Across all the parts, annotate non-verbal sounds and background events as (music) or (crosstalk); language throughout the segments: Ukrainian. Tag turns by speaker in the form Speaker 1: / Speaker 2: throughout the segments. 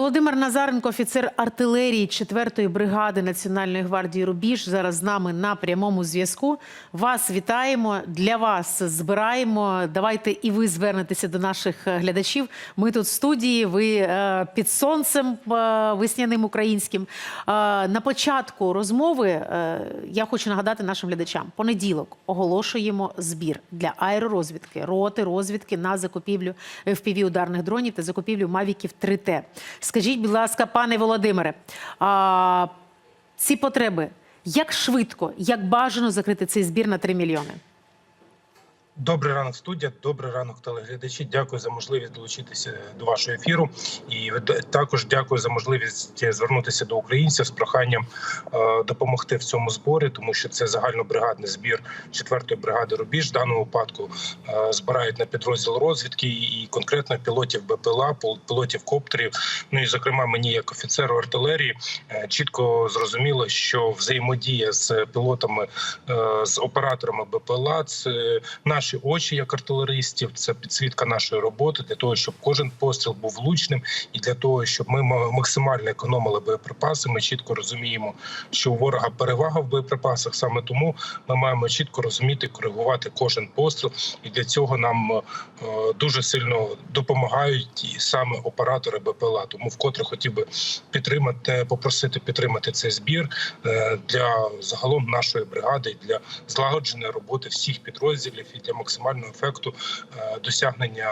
Speaker 1: Володимир Назаренко, офіцер артилерії 4-ї бригади Національної гвардії Рубіж, зараз з нами на прямому зв'язку. Вас вітаємо для вас збираємо. Давайте і ви звернетеся до наших е, глядачів. Ми тут в студії. Ви е, під сонцем е, весняним українським. На початку розмови я хочу нагадати нашим глядачам: понеділок оголошуємо збір для аеророзвідки, роти розвідки на закупівлю fpv ударних дронів та закупівлю мавіків 3Т. Скажіть, будь ласка, пане Володимире, а, ці потреби як швидко, як бажано закрити цей збір на 3 мільйони?
Speaker 2: Добрий ранок, студія. Добрий ранок, телеглядачі. Дякую за можливість долучитися до вашого ефіру. І також дякую за можливість звернутися до українців з проханням е, допомогти в цьому зборі, тому що це загальнобригадний збір 4-ї бригади Рубіж. В даному випадку е, збирають на підрозділ розвідки і конкретно пілотів БПЛА, пілотів коптерів. Ну і зокрема, мені як офіцеру артилерії е, чітко зрозуміло, що взаємодія з пілотами, з операторами БПЛА це наші очі як артилеристів, це підсвітка нашої роботи для того, щоб кожен постріл був влучним, і для того, щоб ми ма- максимально економили боєприпаси. Ми чітко розуміємо, що у ворога перевага в боєприпасах. Саме тому ми маємо чітко розуміти, коригувати кожен постріл, і для цього нам е, дуже сильно допомагають і саме оператори БПЛА. Тому вкотре хотів би підтримати, попросити підтримати цей збір е, для загалом нашої бригади, для злагодженої роботи всіх підрозділів і для максимального ефекту е, досягнення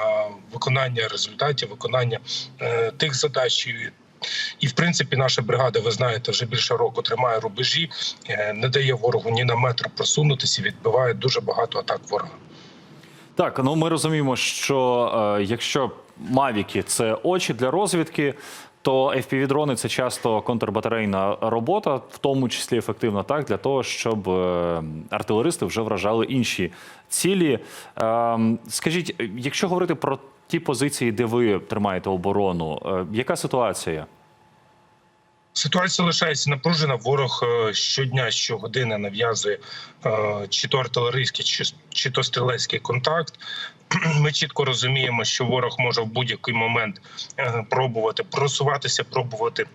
Speaker 2: виконання результатів, виконання е, тих задач. і- в принципі, наша бригада, ви знаєте, вже більше року тримає рубежі, е, не дає ворогу ні на метр просунутися, відбиває дуже багато атак ворога.
Speaker 3: Так, ну ми розуміємо, що е, якщо мавіки це очі для розвідки, то FPV-дрони – це часто контрбатарейна робота, в тому числі ефективна так для того, щоб е, артилеристи вже вражали інші цілі. Е, скажіть, якщо говорити про ті позиції, де ви тримаєте оборону, е, яка ситуація?
Speaker 2: Ситуація лишається напружена. Ворог е, щодня, щогодини нав'язує е, чи то артилерійський, чи, чи то стрілецький контакт. (clears throat) Ми чітко розуміємо, що ворог може в будь-який момент е, пробувати просуватися, пробувати.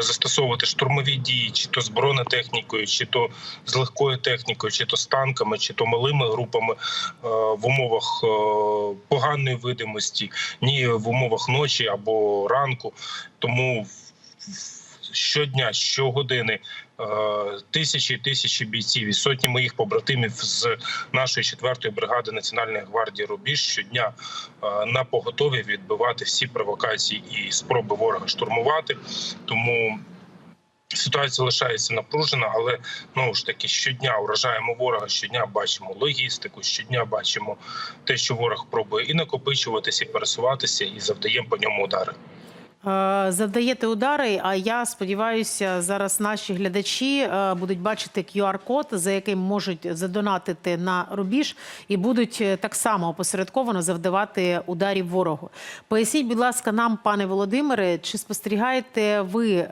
Speaker 2: Застосовувати штурмові дії, чи то з бронетехнікою, чи то з легкою технікою, чи то з танками, чи то малими групами в умовах поганої видимості, ні в умовах ночі або ранку. Тому щодня, щогодини е, тисячі і тисячі бійців і сотні моїх побратимів з нашої четвертої бригади Національної гвардії Рубіж щодня е, на поготові відбивати всі провокації і спроби ворога штурмувати. Тому Ситуація лишається напружена, але знову ж таки щодня вражаємо ворога. Щодня бачимо логістику, щодня бачимо те, що ворог пробує і накопичуватися, і пересуватися, і завдаємо по ньому удари.
Speaker 1: Е, Завдаєте удари, а я сподіваюся, зараз наші глядачі е, будуть бачити QR-код, за яким можуть задонатити на рубіж, і будуть е, так само опосередковано завдавати ударів ворогу. Поясніть, будь ласка, нам, пане Володимире, чи спостерігаєте ви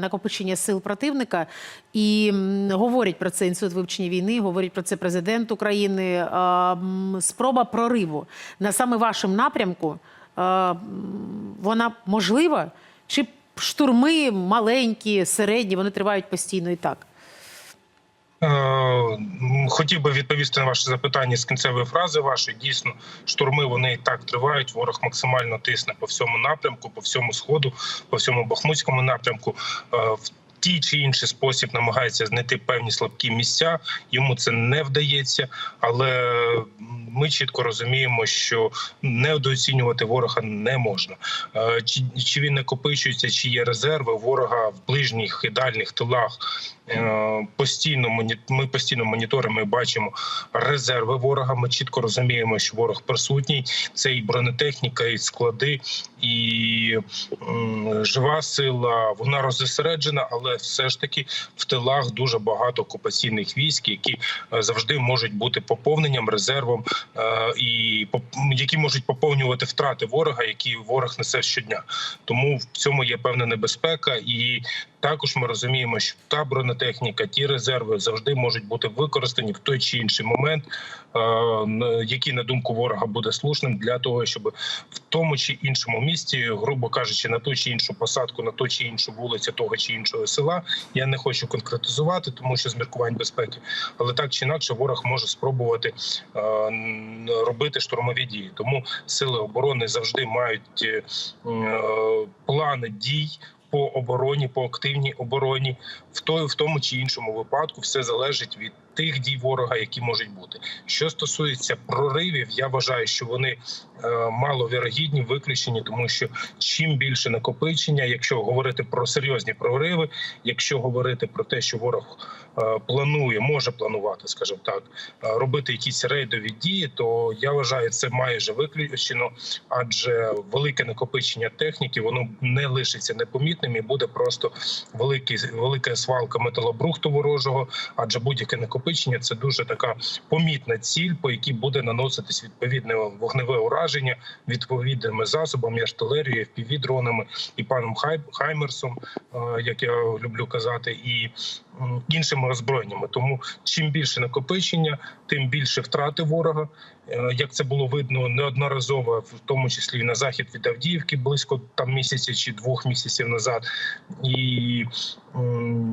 Speaker 1: накопичення сил противника? І говорять про це інститут вивчення війни, говорить про це президент України. Спроба прориву на саме вашому напрямку. Е, Вона можлива? Чи штурми маленькі, середні, вони тривають постійно і так?
Speaker 2: Е, Хотів би відповісти на ваше запитання з кінцевої фрази. Вашої дійсно штурми вони і так тривають. Ворог максимально тисне по всьому напрямку, по всьому сходу, по всьому бахмутському напрямку. Тій чи інший спосіб намагається знайти певні слабкі місця. Йому це не вдається, але ми чітко розуміємо, що недооцінювати ворога не можна. Е, Чи, чи він накопичується, чи є резерви ворога в ближніх і дальніх тилах. Е, Постійно ми постійно моніторимо і бачимо резерви ворога. Ми чітко розуміємо, що ворог присутній. Це і бронетехніка, і склади, і жива сила. Вона розосереджена, але все ж таки в тилах дуже багато окупаційних військ, які е, завжди можуть бути поповненням, резервом е, і які можуть поповнювати втрати ворога, які ворог несе щодня. Тому в цьому є певна небезпека і Також ми розуміємо, що та бронетехніка, ті резерви завжди можуть бути використані в той чи інший момент, е, який на думку ворога буде слушним для того, щоб в тому чи іншому місті, грубо кажучи, на ту чи іншу посадку, на ту чи іншу вулицю того чи іншого села. Я не хочу конкретизувати, тому що з міркувань безпеки, але так чи інакше, ворог може спробувати е, робити штурмові дії. Тому сили оборони завжди мають е, плани дій. По обороні, по активній обороні, в той, в тому чи іншому випадку, все залежить від тих дій ворога, які можуть бути. Що стосується проривів, я вважаю, що вони е, маловірогідні, виключені, тому що чим більше накопичення, якщо говорити про серйозні прориви, якщо говорити про те, що ворог е, планує, може планувати, скажімо так, е, робити якісь рейдові дії, то я вважаю, це майже виключено, адже велике накопичення техніки воно не лишиться непомітним і буде просто великий велика свалка металобрухту ворожого, адже будь-яке накопичення це дуже така помітна ціль, по якій буде наноситись відповідне вогневе ураження відповідними засобами, артилерією, FPV-дронами і паном Хай- Хаймерсом, е, як я люблю казати, і іншими озброєннями. Тому чим більше накопичення, тим більше втрати ворога. Е, Як це було видно неодноразово, в тому числі і на захід від Авдіївки, близько там місяця чи двох місяців назад, і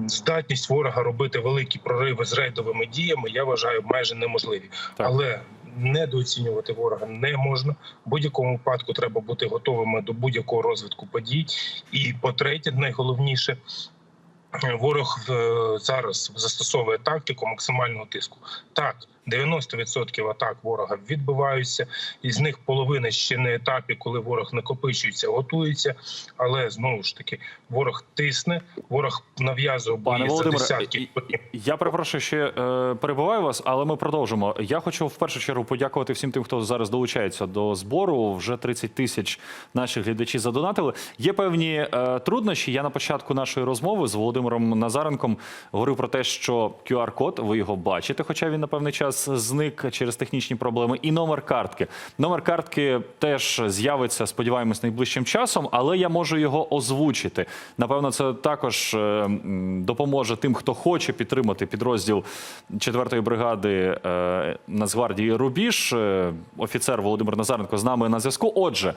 Speaker 2: здатність ворога робити великі прориви з рейдовими діями, я вважаю майже неможливі.
Speaker 3: Так.
Speaker 2: Але недооцінювати ворога не можна. В будь-якому випадку треба бути готовими до будь-якого розвитку подій. І по-третє, найголовніше. Ворог е, зараз застосовує тактику максимального тиску. Так, 90% атак ворога відбиваються, із них половина ще на етапі, коли ворог накопичується, готується. Але знову ж таки, ворог тисне, ворог нав'язує бої за десятки.
Speaker 3: Я перепрошую, ще е, перебиваю вас, але ми продовжимо. Я хочу в першу чергу подякувати всім тим, хто зараз долучається до збору. Вже 30 тисяч наших глядачів задонатили. Є певні е, труднощі. Я на початку нашої розмови з Володимиром Назаренком говорив про те, що QR-код, ви його бачите, хоча він на певний час зник через технічні проблеми. І номер картки. Номер картки теж з'явиться, сподіваємось, найближчим часом, але я можу його озвучити. Напевно, це також е, допоможе тим, хто хоче підтримати підрозділ 4-ї бригади е, Нацгвардії Рубіж. Е, Офіцер Володимир Назаренко з нами на зв'язку. Отже.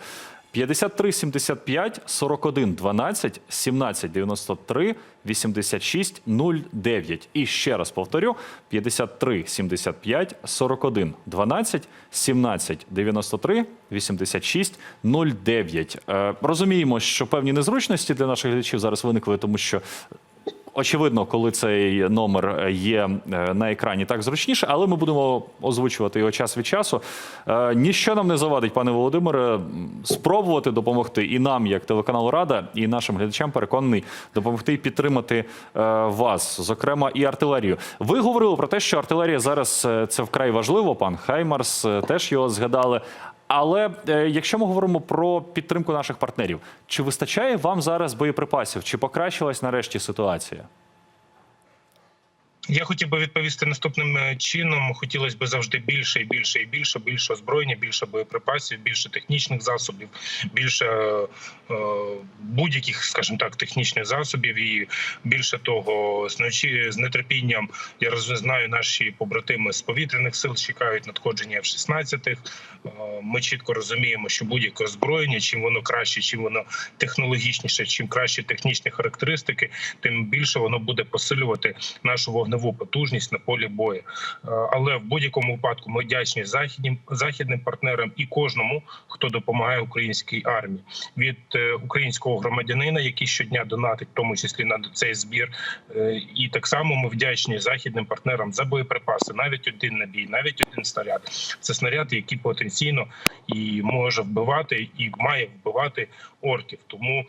Speaker 3: 53 75 41 12 17 93 86 09. І ще раз повторю: 53 75 41 12 17 93 86 09. Е, Розуміємо, що певні незручності для наших глядачів зараз виникли, тому що Очевидно, коли цей номер є е, на екрані, так зручніше, але ми будемо озвучувати його час від часу. Е, Ніщо нам не завадить, пане Володимире, спробувати допомогти і нам, як телеканалу Рада, і нашим глядачам, переконаний, допомогти і підтримати е, вас, зокрема, і артилерію. Ви говорили про те, що артилерія зараз е, це вкрай важливо. Пан Хаймарс е, теж його згадали. Але е, якщо ми говоримо про підтримку наших партнерів, чи вистачає вам зараз боєприпасів? Чи покращилась нарешті ситуація?
Speaker 2: Я хотів би відповісти наступним е, чином. Хотілося б завжди більше і більше і більше, більше озброєння, більше боєприпасів, більше технічних засобів, більше е, будь-яких, скажімо так, технічних засобів. І більше того, з нетерпінням я знаю, наші побратими з повітряних сил чекають надходження F-16. Е, Ми чітко розуміємо, що будь-яке озброєння, чим воно краще, чим воно технологічніше, чим кращі технічні характеристики, тим більше воно буде посилювати нашу вогневу потужність на полі бою. Е, Але в будь-якому випадку ми вдячні західним західним партнерам і кожному, хто допомагає українській армії від е, українського громадянина, який щодня донатить, в тому числі на цей збір. Е, І так само ми вдячні західним партнерам за боєприпаси. Навіть один набій, навіть один снаряд. Це снаряд, який потенційно і може вбивати, і має вбивати орків. Тому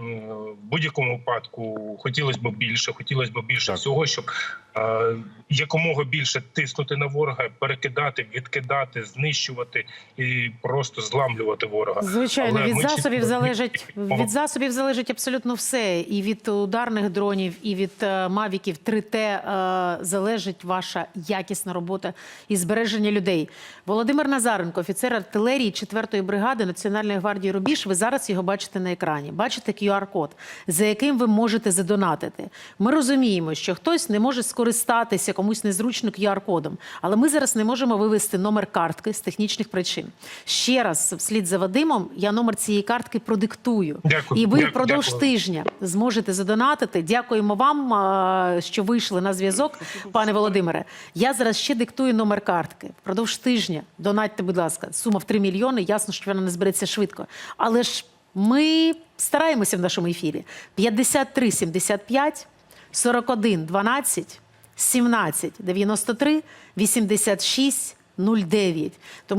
Speaker 2: в будь-якому випадку хотілося б більше, хотілося б більше
Speaker 3: Так.
Speaker 2: всього, щоб е, якомога більше тиснути на ворога, перекидати, відкидати, знищувати і просто зламлювати ворога.
Speaker 1: Звичайно,
Speaker 2: Але
Speaker 1: від засобів
Speaker 2: чітко
Speaker 1: залежить від засобів залежить абсолютно все. І від ударних дронів, і від е, мавіків 3Т е, залежить ваша якісна робота і збереження людей. Володимир Назаренко, офіцер артилерії 4-ї бригади Національної гвардії Рубіж. Ви зараз його бачите. бачите на екрані. Бачите QR-код, за яким ви можете задонатити. Ми розуміємо, що хтось не може скористатися комусь незручно QR-кодом, але ми зараз не можемо вивести номер картки з технічних причин. Ще раз, вслід за Вадимом, я номер цієї картки продиктую.
Speaker 2: Дякую.
Speaker 1: І ви
Speaker 2: Дякую,
Speaker 1: впродовж
Speaker 2: дякую.
Speaker 1: тижня зможете задонатити. Дякуємо вам, що вийшли на зв'язок, пане Володимире. Я зараз ще диктую номер картки. Впродовж тижня донатьте, будь ласка, сума в 3 мільйони. Ясно, що вона не збереться швидко. Але ж ми стараємося в нашому ефірі. 53 75 41 12 17 93 86 09. Тому